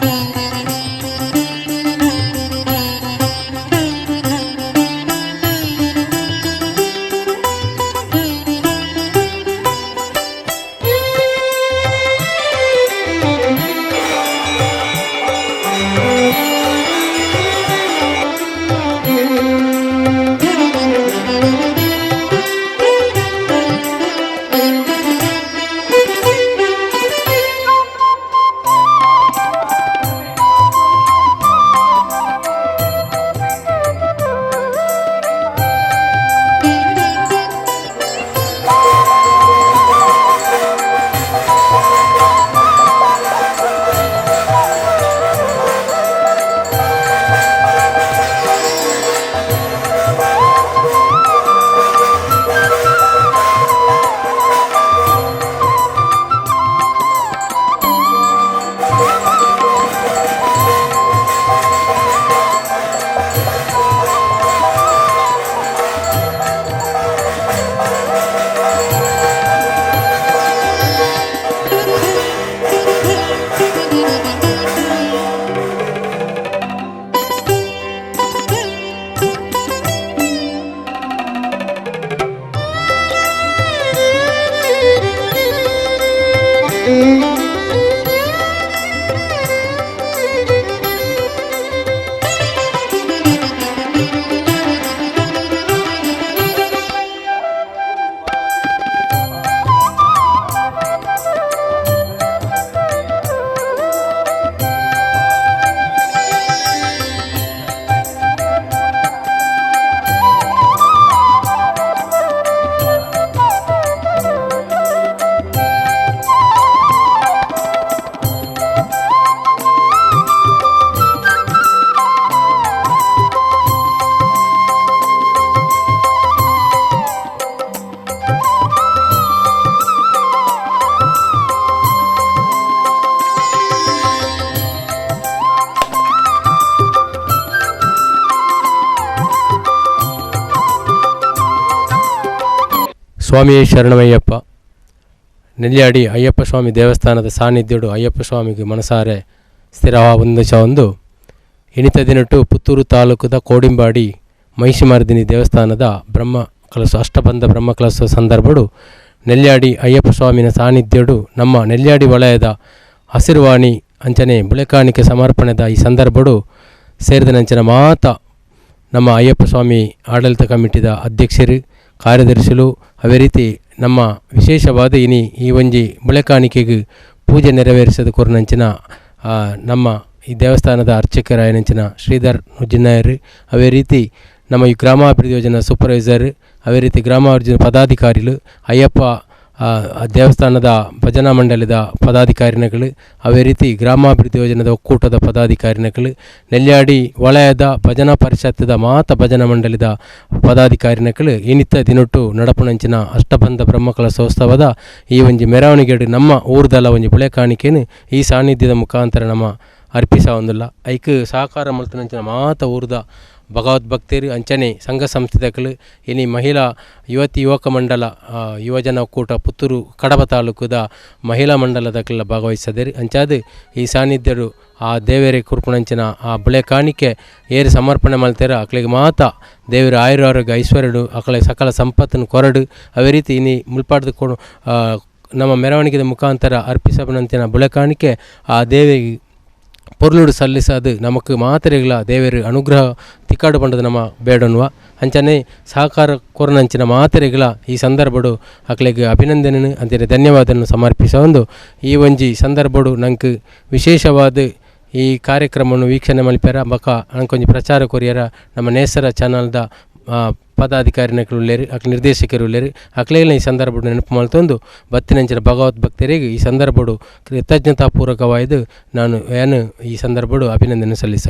Música ಸ್ವಾಮಿಯೇ ಶರಣಮಯ್ಯಪ್ಪ. ನೆಲ್ಯಾಡಿ ಅಯ್ಯಪ್ಪ ಸ್ವಾಮಿ ದೇವಸ್ಥಾನದ ಸಾನ್ನಿಧ್ಯಡು ಅಯ್ಯಪ್ಪ ಸ್ವಾಮಿಗೆ ಮನಸಾರೆ ಸ್ಥಿರವಾದ ಒಂದು ಇನಿತ ದಿನಟು ಪುತ್ತೂರು ತಾಲೂಕದ ಕೋಡಿಂಬಾಡಿ ಮಹಿಷಿಮಾರ್ದಿನಿ ದೇವಸ್ಥಾನದ ಬ್ರಹ್ಮ ಕಲಸ ಅಷ್ಟಬಂಧ ಬ್ರಹ್ಮ ಕಲಸ ಸಂದರ್ಭಡು ನೆಲ್ಯಾಡಿ ಅಯ್ಯಪ್ಪ ಸ್ವಾಮಿನ ಸಾನ್ನಿಧ್ಯಡು ನಮ್ಮ ನೆಲ್ಯಾಡಿ ವಲಯದ ಹಸಿರುವಾಣಿ ಅಂಚನೆ ಬುಳೆಕಾಣಿಕೆ ಸಮರ್ಪಣೆದ ಈ ಸಂದರ್ಭಡು ಸೇರಿದ ನಂಚನ ಮಾತ ನಮ್ಮ ಅಯ್ಯಪ್ಪ ಸ್ವಾಮಿ ಆಡಳಿತ ಕಮಿಟಿದ ಅಧ್ಯಕ್ಷರು, ಕಾರ್ಯದರ್ಶಿಗಳು ಅದೇ ರೀತಿ ನಮ್ಮ ವಿಶೇಷವಾದ ಇನಿ ಈ ಒಂಜಿ ಬುಳೆಕಾಣಿಕೆಗೆ ಪೂಜೆ ನೆರವೇರಿಸದ ಕೊರನಂಚಿನ ನಮ್ಮ ಈ ದೇವಸ್ಥಾನದ ಅರ್ಚಕರಾಯನಂಚಿನ ಶ್ರೀಧರ್ ನುಜ್ಜಿನಾಯರ್ ಅವೇ ರೀತಿ ನಮ್ಮ ಈ ಗ್ರಾಮಾಭಿವೃದ್ಧಿ ಯೋಜನಾ ಸೂಪರ್ವೈಸರ್ ಅವೇ ರೀತಿ ಗ್ರಾಮಾಭಿವೃದ್ಧಿ ಪದಾಧಿಕಾರಿಗಳು, ಅಯ್ಯಪ್ಪ ದೇವಸ್ಥಾನದ ಭಜನಾ ಮಂಡಲದ ಪದಾಧಿಕಾರಿಗಳು ಅದೇ ರೀತಿ ಗ್ರಾಮಾಭಿವೃದ್ಧಿ ಯೋಜನೆದ ಒಕ್ಕೂಟದ ಪದಾಧಿಕಾರಿಗಳು ನೆಲ್ಯಾಡಿ ವಲಯದ ಭಜನಾ ಪರಿಷತ್ತದ ಮಾತ ಭಜನಾ ಮಂಡಲದ ಪದಾಧಿಕಾರಿಗಳು ಇನಿತ್ತ ದಿನೊಟ್ಟು ನಡಪುಣಂಚಿನ ಅಷ್ಟಬಂಧ ಬ್ರಹ್ಮಕಲಶೋತ್ಸವದ ಈ ಒಂಜಿ ಮೆರವಣಿಗೆ ನಮ್ಮ ಊರ್ದಲ ಒಂಜಿ ಬುಳೆ ಕಾಣಿಕೆನು ಈ ಸಾನ್ನಿಧ್ಯದ ಮುಖಾಂತರ ನಮ್ಮ ಅರ್ಪಿಸ ಒಂದಿಲ್ಲ. ಐಕ್ ಸಹಕಾರ ಮಲ್ತನಂಚಿನ ಮಾತ ಊರ್ದ ಭಗವದ್ಭಕ್ತರು ಅಂಚನೆ ಸಂಘ ಸಂಸ್ಥೆಗಳು ಇನಿ ಮಹಿಳಾ ಯುವತಿ ಯುವಕ ಮಂಡಲ ಯುವಜನ ಒಕ್ಕೂಟ ಪುತ್ತೂರು ಕಡಬ ತಾಲೂಕುದ ಮಹಿಳಾ ಮಂಡಲದಕ್ಕೆಲ್ಲ ಭಾಗವಹಿಸಿದರು. ಅಂಚಾದ ಈ ಸಾನ್ನಿಧ್ಯರು ಆ ದೇವರೇ ಕುರ್ಪುಣಂಚಿನ ಆ ಬಳೆ ಕಾಣಿಕೆ ಏರಿ ಸಮರ್ಪಣೆ ಮಾಡ್ತಾರೆ. ಅಕ್ಳಿಗೆ ಮಾತ ದೇವರ ಆಯುರಾರೋಗ್ಯ ಐಶ್ವರ್ಯಡು ಅಕ್ಳಿಗೆ ಸಕಲ ಸಂಪತ್ತನ್ನು ಕೊರಡು. ಅವೇ ರೀತಿ ಇನಿ ಮುಲ್ಪಾಡ್ದು ಕೊಡು ನಮ್ಮ ಮೆರವಣಿಗೆ ಮುಖಾಂತರ ಅರ್ಪಿಸಬನಂತಿನ ಬುಳೆ ಕಾಣಿಕೆ ಆ ದೇವಿಗೆ ಪೊರ್ಲುಡು ಸಲ್ಲಿಸದು ನಮಕ್ ಮಾತ್ರೆಗಳ ದೇವೆರ್ ಅನುಗ್ರಹ ತಿಕ್ಕಾಡು ಪಂಡದ ನಮ್ಮ ಬೇಡನ್ವ ಅಂಚನೆ ಸಹಕಾರ ಕೊರನಂಚಿನ ಮಾತ್ರೆಗಳ ಈ ಸಂದರ್ಭಡು ಅಕ್ಲೆಗ್ ಅಭಿನಂದನೆ ಅಂತಿನ ಧನ್ಯವಾದವನ್ನು ಸಮರ್ಪಿಸ ಒಂದು ಈ ಒಂಜಿ ಸಂದರ್ಭಡು ನಂಗೆ ವಿಶೇಷವಾದ ಈ ಕಾರ್ಯಕ್ರಮವನ್ನು ವೀಕ್ಷಣೆ ಮಲ್ಪ್ಯಾರ ಬಕ ಅಂಕೊಂಜಿ ಪ್ರಚಾರ ಕೊರಿಯರ ನಮ್ಮ ನೇಸರ ಚಾನಲ್ದ ಅಕ್ಲ ನಿರ್ದೇಶಕರು ಉಳ್ಳೇರು ಅಕ್ಲೇನ ಈ ಸಂದರ್ಭಡು ನೆನಪು ಮಾಡ್ತೊಂದು ಬತ್ತಿನಂಚಿನ ಭಗವತ್ ಭಕ್ತರಿಗೆ ಈ ಸಂದರ್ಭಡು ಕೃತಜ್ಞತಾಪೂರ್ವಕವಾಯ್ದು ನಾನು ಏನು ಈ ಸಂದರ್ಭಡು ಅಭಿನಂದನೆ ಸಲ್ಲಿಸ